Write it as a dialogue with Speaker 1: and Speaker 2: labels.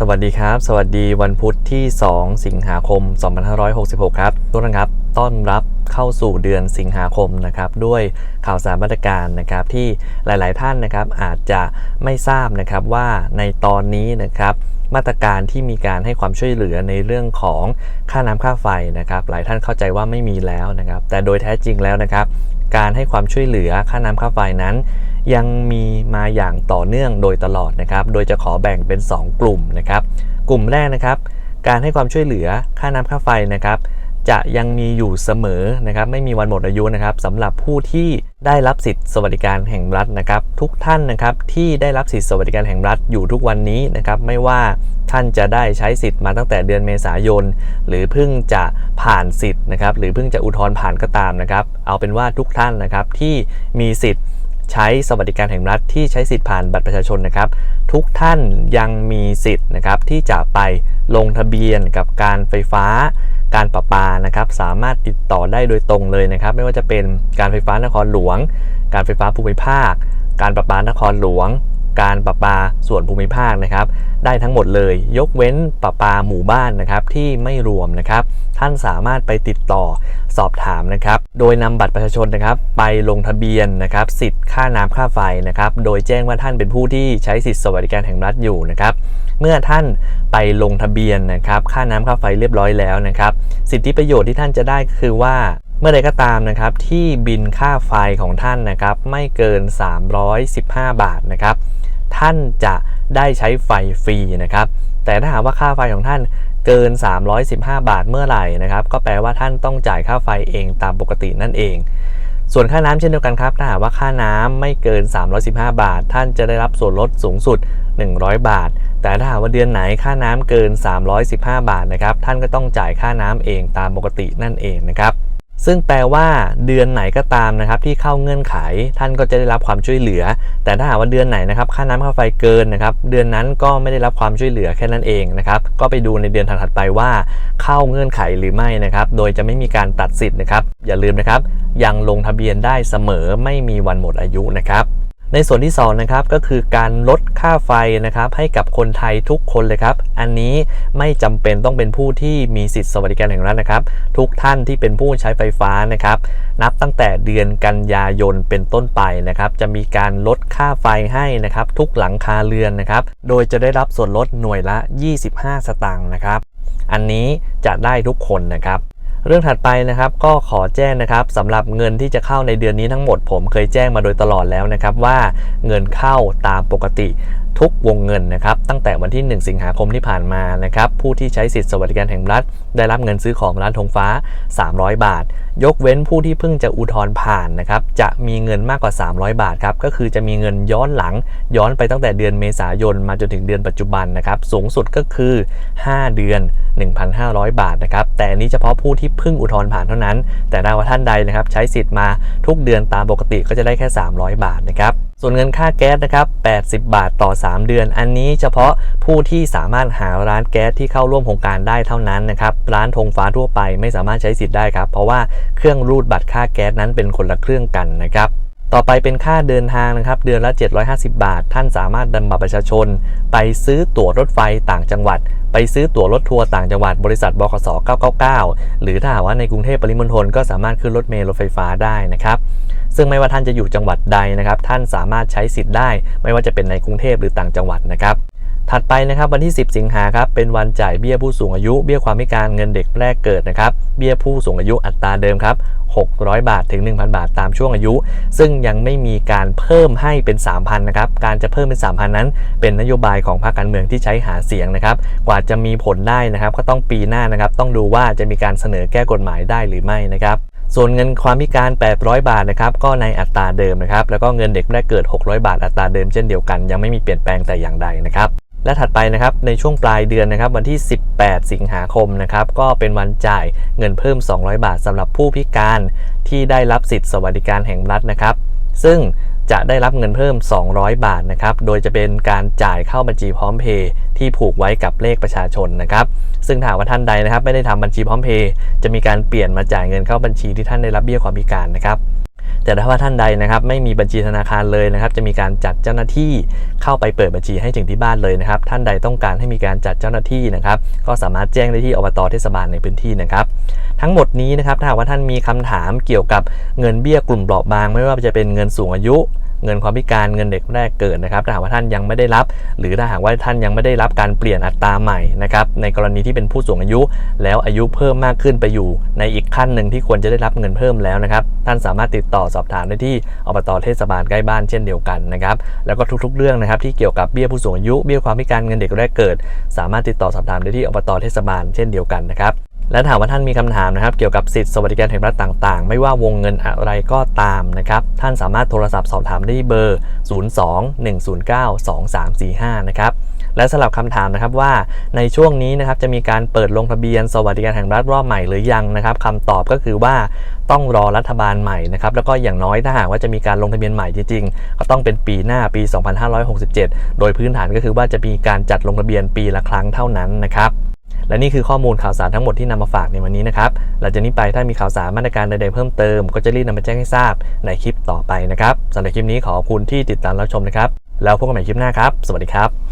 Speaker 1: สวัสดีครับ สวัสดีวันพุธที่ 2 สิงหาคม 2566 ครับทุกท่านครับต้อนรับเข้าสู่เดือนสิงหาคมนะครับด้วยข่าวสารมาตรการนะครับที่หลาย ๆ ท่านนะครับอาจจะไม่ทราบนะครับว่าในตอนนี้นะครับมาตรการที่มีการให้ความช่วยเหลือในเรื่องของค่าน้ำค่าไฟนะครับ หลายท่านเข้าใจว่าไม่มีแล้วนะครับ แต่โดยแท้จริงแล้วนะครับ การให้ความช่วยเหลือค่าน้ำค่าไฟนั้น ยังมีมาอย่างต่อเนื่องโดยตลอดนะครับ โดยจะขอแบ่งเป็น 2 กลุ่มนะครับ กลุ่มแรกนะครับ การให้ความช่วยเหลือค่าน้ำค่าไฟนะครับ จะยังมีอยู่เสมอนะครับ ไม่มีวันหมดอายุนะครับสำหรับผู้ที่ได้รับสิทธิสวัสดิการแห่งรัฐนะครับ ทุกท่านนะครับที่ได้รับสิทธิสวัสดิการแห่งรัฐอยู่ทุกวันนี้นะครับ ไม่ว่าท่านจะได้ใช้สิทธิ์มาตั้งแต่เดือนเมษายน หรือเพิ่งจะผ่านสิทธิ์นะครับ หรือเพิ่งจะอุทธรณ์ผ่านก็ตามนะครับ เอาเป็นว่าทุกท่านนะครับที่มีสิทธิ์ ใช้สวัสดิการแห่งรัฐที่ใช้สิทธิ์ผ่านบัตรประชาชนนะครับ ทุกท่านยังมีสิทธิ์นะครับที่จะไปลงทะเบียนกับการไฟฟ้า การประปานะครับ สามารถติดต่อได้โดยตรงเลยนะครับ ไม่ว่าจะเป็นการไฟฟ้านครหลวง การไฟฟ้าภูมิภาค การประปานครหลวง การประปาส่วนภูมิภาคนะครับ ได้ทั้งหมดเลย ยกเว้นประปาหมู่บ้านนะครับที่ไม่รวมนะครับ ท่านสามารถไปติดต่อสอบถามนะครับ โดยนำบัตรประชาชนนะครับ ไปลงทะเบียนนะครับ สิทธิ์ค่าน้ำค่าไฟนะครับ โดยแจ้งว่าท่านเป็นผู้ที่ใช้สิทธิสวัสดิการแห่งรัฐอยู่นะครับ เมื่อท่านไปลงทะเบียนนะครับ ค่าน้ำค่าไฟเรียบร้อยแล้วนะครับ สิทธิประโยชน์ที่ท่านจะได้คือว่าเมื่อใดก็ตามนะครับที่บินค่าไฟของท่านนะครับไม่เกิน 315 บาทนะครับ ท่านจะได้ใช้ไฟฟรีนะครับ แต่ถ้าหากว่าค่าไฟของท่านเกิน 315 บาทเมื่อไหร่นะครับ ก็แปลว่าท่านต้องจ่ายค่าไฟเองตามปกตินั่นเอง ส่วนค่าน้ำเช่นเดียวกันครับ ถ้าหากว่าค่าน้ำไม่เกิน 315 บาท ท่านจะได้รับส่วนลดสูงสุด 100 บาท แต่ถ้าหากว่าเดือนไหนค่าน้ำเกิน 315 บาทนะครับ ท่านก็ต้องจ่ายค่าน้ำเองตามปกตินั่นเองนะครับ ซึ่งแปลว่าเดือนไหนก็ตามนะครับที่เข้าเงื่อนไข ท่านก็จะได้รับความช่วยเหลือ แต่ถ้าหากว่าเดือนไหนนะครับค่าน้ำค่าไฟเกินนะครับเดือนนั้นก็ไม่ได้รับความช่วยเหลือแค่นั้นเองนะครับก็ไปดูในเดือนถัดไปว่า เข้าเงื่อนไขหรือไม่นะครับโดยจะไม่มีการตัดสิทธิ์นะครับอย่าลืมนะครับยังลงทะเบียนได้เสมอไม่มีวันหมดอายุนะครับ ในส่วนที่2นะครับก็คือการลดค่าไฟนะครับให้กับคนไทยทุกคนเลยครับ อันนี้ไม่จำเป็นต้องเป็นผู้ที่มีสิทธิสวัสดิการแห่งรัฐนะครับ ทุกท่านที่เป็นผู้ใช้ไฟฟ้านะครับ นับตั้งแต่เดือนกันยายนเป็นต้นไปนะครับ จะมีการลดค่าไฟให้นะครับ ทุกหลังคาเรือนนะครับ โดยจะได้รับส่วนลดหน่วยละ 25 สตางค์นะครับ อันนี้จะได้ทุกคนนะครับ เรื่องถัดไปนะครับก็ขอแจ้งนะครับสำหรับเงินที่จะเข้าในเดือนนี้ทั้งหมดผมเคยแจ้งมาโดยตลอดแล้วนะครับว่าเงินเข้าตามปกติ ทุกวงเงินนะครับ ตั้งแต่วันที่ 1 สิงหาคมที่ผ่านมานะครับ ผู้ที่ใช้สิทธิสวัสดิการแห่งรัฐ ได้รับเงินซื้อของร้านธงฟ้า 300 บาท ยกเว้นผู้ที่เพิ่งจะอุทธรณ์ผ่านนะครับ จะมีเงินมากกว่า 300 บาทครับ ก็คือจะมีเงินย้อนหลัง ย้อนไปตั้งแต่เดือนเมษายนมาจนถึงเดือนปัจจุบันนะครับ สูงสุดก็คือ 5 เดือน 1,500 บาทนะครับ แต่อันนี้เฉพาะผู้ที่เพิ่งอุทธรณ์ผ่านเท่านั้น แต่ถ้าว่าท่านใดนะครับใช้สิทธิ์มาทุกเดือนตามปกติก็จะได้แค่ 300 บาทนะครับ ส่วนเงินค่าแก๊สนะครับ 80 บาทต่อ 3 เดือน อันนี้เฉพาะผู้ที่สามารถหาร้านแก๊สที่เข้าร่วมโครงการได้เท่านั้นนะครับ ร้านธงฟ้าทั่วไปไม่สามารถใช้สิทธิ์ได้ครับ เพราะว่าเครื่องรูดบัตรค่าแก๊สนั้นเป็นคนละเครื่องกันนะครับ ต่อไปเป็นค่าเดินทางนะครับ เดือนละ 750 บาท ท่านสามารถดันบัตรประชาชน ไปซื้อตั๋วรถไฟต่างจังหวัด ไปซื้อตั๋วรถทัวร์ต่างจังหวัด บริษัทบขส999 หรือถ้าหากว่าในกรุงเทพปริมณฑลก็สามารถขึ้นรถเมล์รถไฟฟ้าได้นะครับซึ่งไม่ว่าท่านจะอยู่จังหวัดใดนะครับ ท่านสามารถใช้สิทธิ์ได้ ไม่ว่าจะเป็นในกรุงเทพหรือต่างจังหวัดนะครับ ถัดไปนะครับวันที่ 10 สิงหาครับเป็นวันจ่ายเบี้ยผู้สูงอายุ เบี้ยความพิการเงินเด็กแรกเกิดนะครับเบี้ยผู้สูงอายุอัตราเดิมครับ600 บาทถึง 1,000 บาทตามช่วงอายุ ซึ่งยังไม่มีการเพิ่มให้เป็น 3,000นะครับการจะเพิ่มเป็น 3,000 นั้น เป็นนโยบายของพรรคการเมืองที่ใช้หาเสียงนะครับกว่าจะมีผลได้นะครับก็ต้องปีหน้านะครับต้องดูว่าจะมีการเสนอแก้กฎหมายได้หรือไม่นะครับส่วนเงินความพิการ 800 บาทนะครับ ก็ในอัตราเดิมนะครับ แล้วก็เงินเด็กแรกเกิด 600 บาทอัตราเดิมเช่นเดียวกัน ยังไม่มีเปลี่ยนแปลงแต่อย่างใดนะครับ และถัดไปนะครับในช่วงปลายเดือนนะครับวันที่ 18 สิงหาคมนะครับก็เป็นวันจ่ายเงินเพิ่ม 200 บาทสำหรับผู้พิการที่ได้รับสิทธิสวัสดิการแห่งรัฐนะครับ ซึ่งจะได้รับเงินเพิ่ม 200 บาทนะครับ โดยจะเป็นการจ่ายเข้าบัญชีพร้อมเพย์ที่ผูกไว้กับเลขประชาชนนะครับ ซึ่งถ้าหากว่าท่านใดนะครับ ไม่ได้ทำบัญชีพร้อมเพย์จะมีการเปลี่ยนมาจ่ายเงินเข้าบัญชีที่ท่านได้รับเบี้ยความพิการนะครับ แต่ถ้าว่าท่านใดนะครับไม่มีบัญชีธนาคารเลยนะครับ จะมีการจัดเจ้าหน้าที่เข้าไปเปิดบัญชีให้ถึงที่บ้านเลยนะครับ ท่านใดต้องการให้มีการจัดเจ้าหน้าที่นะครับ ก็สามารถแจ้งได้ที่อบตเทศบาลในพื้นที่นะครับ ทั้งหมดนี้นะครับถ้าหากว่าท่านมีคำถามเกี่ยวกับเงินเบี้ยกลุ่มเปราะบาง ไม่ว่าจะเป็นเงินสูงอายุ เงินความพิการเงินเด็กแรกเกิดนะครับถ้าหากว่าท่านยังไม่ได้รับ หรือถ้าหากว่าท่านยังไม่ได้รับการเปลี่ยนอัตราใหม่นะครับในกรณีที่เป็นผู้สูงอายุ แล้วอายุเพิ่มมากขึ้นไปอยู่ในอีกขั้นหนึ่งที่ควรจะได้รับเงินเพิ่มแล้วนะครับท่านสามารถติดต่อสอบถามได้ที่อบตเทศบาลใกล้บ้านเช่นเดียวกันนะครับแล้วก็ทุกๆ เรื่องนะครับที่เกี่ยวกับเบี้ยผู้สูงอายุเบี้ยความพิการเงินเด็กแรกเกิด สามารถติดต่อสอบถามได้ที่อบตเทศบาลเช่นเดียวกันนะครับ และถามว่าท่านมีคำถามนะครับ เกี่ยวกับสิทธิสวัสดิการแห่งรัฐต่างๆ ไม่ว่าวงเงินอะไรก็ตามนะครับ ท่านสามารถโทรศัพท์สอบถามได้เบอร์ 02-109-2345 นะครับ และสำหรับคำถามนะครับว่าในช่วงนี้นะครับจะมีการเปิดลงทะเบียนสวัสดิการแห่งรัฐรอบใหม่หรือยังนะครับคำตอบก็คือว่าต้องรอรัฐบาลใหม่นะครับแล้วก็อย่างน้อยถ้าหากว่าจะมีการลงทะเบียนใหม่จริงๆ ก็ต้องเป็นปีหน้าปี 2567 โดยพื้นฐานก็คือว่าจะมีการจัดลงทะเบียนปีละครั้งเท่านั้นนะครับ และนี่คือข้อมูลข่าวสารทั้งหมดที่นำมาฝากในวันนี้นะครับหลังจากนี้ไปถ้ามีข่าวสารมาตรการใดๆเพิ่มเติม ก็จะรีบนำมาแจ้งให้ทราบในคลิปต่อไปนะครับสำหรับคลิปนี้ขอบคุณที่ติดตามรับชมนะครับแล้วพบกันใหม่คลิปหน้าครับ สวัสดีครับ